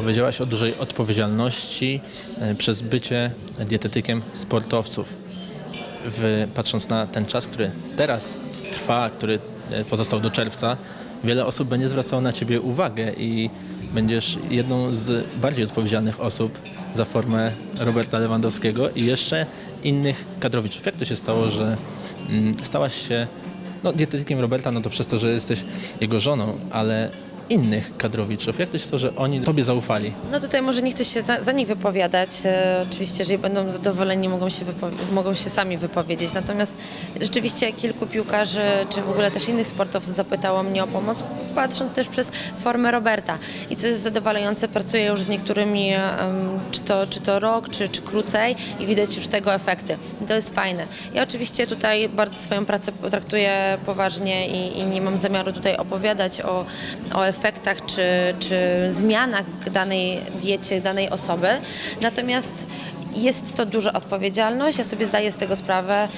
Powiedziałaś o dużej odpowiedzialności e, przez bycie dietetykiem sportowców. W, patrząc na ten czas, który teraz trwa, który e, pozostał do czerwca, wiele osób będzie zwracało na Ciebie uwagę i będziesz jedną z bardziej odpowiedzialnych osób za formę Roberta Lewandowskiego i jeszcze innych kadrowiczów. Jak to się stało, że mm, stałaś się no, dietetykiem Roberta, no to przez to, że jesteś jego żoną, ale innych kadrowiczów. Jak to się stało, że oni Tobie zaufali? No tutaj może nie chcę się za, za nich wypowiadać. E, oczywiście, jeżeli będą zadowoleni, mogą się, mogą się sami wypowiedzieć. Natomiast rzeczywiście kilku piłkarzy, czy w ogóle też innych sportowców zapytało mnie o pomoc, patrząc też przez formę Roberta. I co jest zadowalające, pracuję już z niektórymi, em, czy, to, czy to rok, czy, czy krócej i widać już tego efekty. I to jest fajne. Ja oczywiście tutaj bardzo swoją pracę traktuję poważnie i, i nie mam zamiaru tutaj opowiadać o, o efektach czy, czy zmianach w danej diecie danej osoby. Natomiast jest to duża odpowiedzialność, ja sobie zdaję z tego sprawę.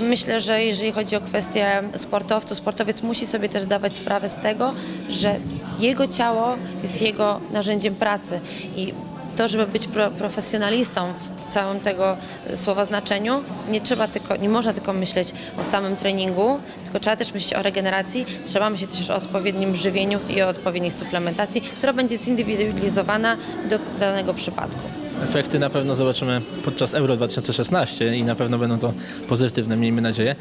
Myślę, że jeżeli chodzi o kwestię sportowców, sportowiec musi sobie też zdawać sprawę z tego, że jego ciało jest jego narzędziem pracy i to, żeby być pro, profesjonalistą w całym tego słowa znaczeniu, nie trzeba tylko, nie można tylko myśleć o samym treningu, tylko trzeba też myśleć o regeneracji, trzeba myśleć też o odpowiednim żywieniu i o odpowiedniej suplementacji, która będzie zindywidualizowana do danego przypadku. Efekty na pewno zobaczymy podczas Euro 2016 i na pewno będą to pozytywne, miejmy nadzieję.